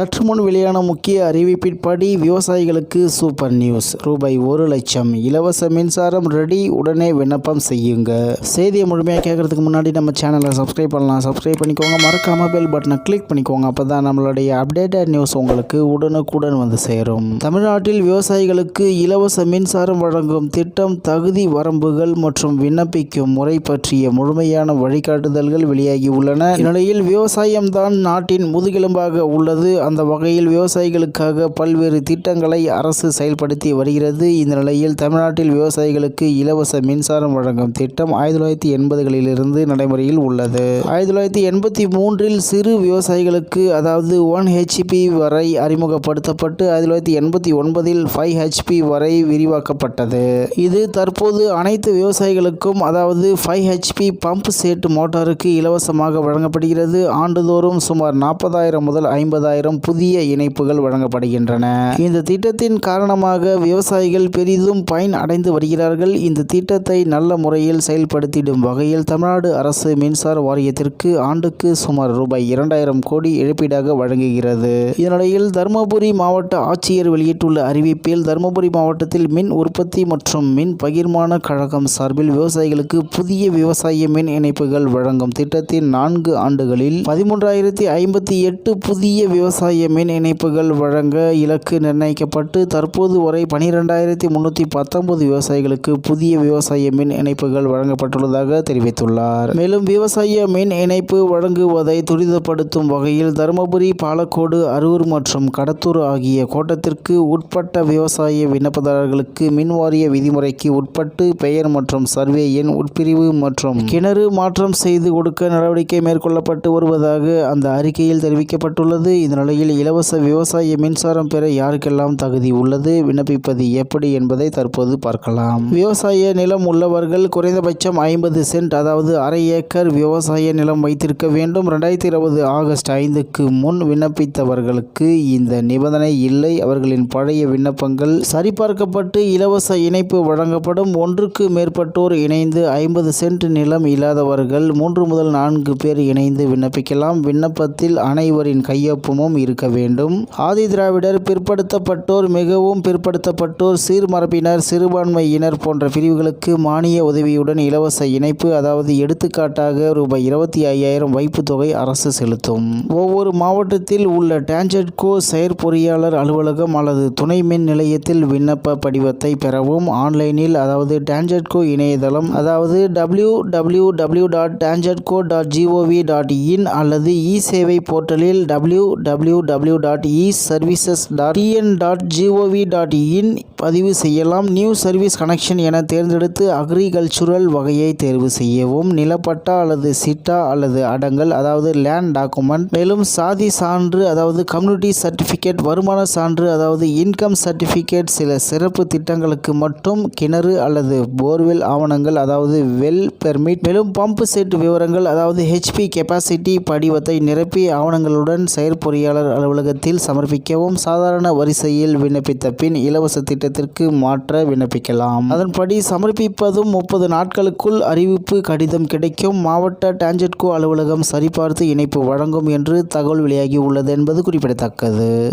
சற்று முன் வெளியான முக்கிய அறிவிப்பின்படி விவசாயிகளுக்கு சூப்பர் நியூஸ். ரூபாய் ஒரு லட்சம். இலவச மின்சாரம் ரெடி. உடனே விண்ணப்பம் செய்யுங்க. செய்தியை முழுமையாக கேட்கறதுக்கு முன்னாடி நம்ம சேனலை சப்ஸ்கிரைப் பண்ணலாம். சப்ஸ்கிரைப் பண்ணிக்கோங்க. மறக்காம பெல் பட்டனை கிளிக் பண்ணிக்கோங்க. அப்பதான் நம்மளுடைய அப்டேட்டட் நியூஸ் உங்களுக்கு உடனுக்குடன் வந்து சேரும். தமிழ்நாட்டில் விவசாயிகளுக்கு இலவச மின்சாரம் வழங்கும் திட்டம் தகுதி வரம்புகள் மற்றும் விண்ணப்பிக்கும் முறை பற்றிய முழுமையான வழிகாட்டுதல்கள் வெளியாகி உள்ளன. இந்நிலையில் விவசாயம்தான் நாட்டின் முதுகெலும்பாக உள்ளது. அந்த வகையில் விவசாயிகளுக்காக பல்வேறு திட்டங்களை அரசு செயல்படுத்தி வருகிறது. இந்த நிலையில் தமிழ்நாட்டில் விவசாயிகளுக்கு இலவச மின்சாரம் வழங்கும் திட்டம் ஆயிரத்தி தொள்ளாயிரத்தி எண்பதுகளிலிருந்து நடைமுறையில் உள்ளது. ஆயிரத்தி தொள்ளாயிரத்தி எண்பத்தி மூன்றில் சிறு விவசாயிகளுக்கு அதாவது ஒன் ஹெச்பி வரை அறிமுகப்படுத்தப்பட்டு ஆயிரத்தி தொள்ளாயிரத்தி எண்பத்தி ஒன்பதில் ஃபைவ் ஹெச்பி வரை விரிவாக்கப்பட்டது. இது தற்போது அனைத்து விவசாயிகளுக்கும் அதாவது ஃபைவ் ஹெச்பி பம்ப் செட் மோட்டாருக்கு இலவசமாக வழங்கப்படுகிறது. ஆண்டுதோறும் சுமார் நாற்பதாயிரம் முதல் ஐம்பதாயிரம் புதிய இணைப்புகள் வழங்கப்படுகின்றன. இந்த திட்டத்தின் காரணமாக விவசாயிகள் பெரிதும் பயன் அடைந்து வருகிறார்கள். இந்த திட்டத்தை நல்ல முறையில் செயல்படுத்திடும் வகையில் தமிழ்நாடு அரசு மின்சார வாரியத்திற்கு ஆண்டுக்கு சுமார் ரூபாய் இரண்டாயிரம் கோடி இழப்பீடாக வழங்குகிறது. இதனிடையில் தருமபுரி மாவட்ட ஆட்சியர் வெளியிட்டுள்ள அறிவிப்பில் தருமபுரி மாவட்டத்தில் மின் உற்பத்தி மற்றும் மின் பகிர்மான கழகம் சார்பில் விவசாயிகளுக்கு புதிய விவசாய மின் இணைப்புகள் வழங்கும் திட்டத்தின் நான்கு ஆண்டுகளில் பதிமூன்றாயிரத்தி ஐம்பத்தி எட்டு புதிய விவசாய விவசாய மின் இணைப்புகள் வழங்க இலக்கு நிர்ணயிக்கப்பட்டு தற்போது வரை பனிரெண்டாயிரத்தி முன்னூற்றி பத்தொன்பது விவசாயிகளுக்கு புதிய விவசாய மின் இணைப்புகள் வழங்கப்பட்டுள்ளதாக தெரிவித்துள்ளார். மேலும் விவசாய மின் இணைப்பு வழங்குவதை துரிதப்படுத்தும் வகையில் தருமபுரி பாலக்கோடு அரூர் மற்றும் கடத்தூர் ஆகிய கோட்டத்திற்கு உட்பட்ட விவசாய விண்ணப்பதாரர்களுக்கு மின்வாரிய விதிமுறைக்கு உட்பட்டு பெயர் மற்றும் சர்வே எண் உட்பிரிவு மற்றும் கிணறு மாற்றம் செய்து கொடுக்க நடவடிக்கை மேற்கொள்ளப்பட்டு வருவதாக அந்த அறிக்கையில் தெரிவிக்கப்பட்டுள்ளது. இதனால் நிலையில் இலவச விவசாய மின்சாரம் பெற யாருக்கெல்லாம் தகுதி உள்ளது? விண்ணப்பிப்பது எப்படி என்பதை தற்போது பார்க்கலாம். விவசாய நிலம் உள்ளவர்கள் குறைந்தபட்சம் ஐம்பது சென்ட் அதாவது அரை ஏக்கர் விவசாய நிலம் வைத்திருக்க வேண்டும். ரெண்டாயிரத்தி இருபது ஆகஸ்ட் ஐந்துக்கு முன் விண்ணப்பித்தவர்களுக்கு இந்த நிபந்தனை இல்லை. அவர்களின் பழைய விண்ணப்பங்கள் சரிபார்க்கப்பட்டு இலவச இணைப்பு வழங்கப்படும். ஒன்றுக்கு மேற்பட்டோர் இணைந்து ஐம்பது சென்ட் நிலம் இல்லாதவர்கள் மூன்று முதல் நான்கு பேர் இணைந்து விண்ணப்பிக்கலாம். விண்ணப்பத்தில் அனைவரின் கையொப்பமும் இருக்க வேண்டும். ஆதி திராவிடர் பிற்படுத்தப்பட்டோர் மிகவும் பிற்படுத்தப்பட்டோர் சீர்மரபினர் சிறுபான்மையினர் போன்ற பிரிவுகளுக்கு மானிய உதவியுடன் இலவச இணைப்பு அதாவது எடுத்துக்காட்டாக ரூபாய் இருபத்தி ஐயாயிரம் வைப்பு தொகை அரசு செலுத்தும். ஒவ்வொரு மாவட்டத்தில் உள்ள டான்ஜெட்கோ செயற்பொறியாளர் அலுவலகம் அல்லது துணை மின் நிலையத்தில் விண்ணப்ப படிவத்தை பெறவும் ஆன்லைனில் அதாவது டான்ஜெட்கோ இணையதளம் அதாவது W W W dot TANGEDCO dot G O V dot in அல்லது இ சேவை போர்ட்டலில் W W W dot E services dot TN dot G O V dot in பதிவு செய்யலாம். நியூ சர்வீஸ் கனெக்ஷன் என தேர்ந்தெடுத்து அக்ரிகல்ச்சுரல் வகையை தேர்வு செய்யவும். நிலப்பட்டா அல்லது சிட்டா அல்லது அடங்கல் அதாவது லேண்ட் டாக்குமெண்ட் மேலும் சாதி சான்று அதாவது கம்யூனிட்டி சர்டிஃபிகேட் வருமான சான்று அதாவது இன்கம் சர்டிஃபிகேட் சில சிறப்பு திட்டங்களுக்கு மட்டும் கிணறு அல்லது போர்வெல் ஆவணங்கள் அதாவது வெல் பெர்மிட் மேலும் பம்ப் செட் விவரங்கள் அதாவது ஹெச்பி கெப்பாசிட்டி படிவத்தை நிரப்பி ஆவணங்களுடன் செயற்பொறியாளர் அலுவலகத்தில் சமர்ப்பிக்கவும் சாதாரண வரிசையில் விண்ணப்பித்த பின் இலவச திட்டத்திற்கு மாற்ற விண்ணப்பிக்கலாம். அதன்படி சமர்ப்பிப்பதும் முப்பது நாட்களுக்குள் அறிவிப்பு கடிதம் கிடைக்கும். மாவட்ட டான்ஜெட்கோ அலுவலகம் சரிபார்த்து இணைப்பு வழங்கும் என்று தகவல் வெளியாகி உள்ளது என்பது குறிப்பிடத்தக்கது.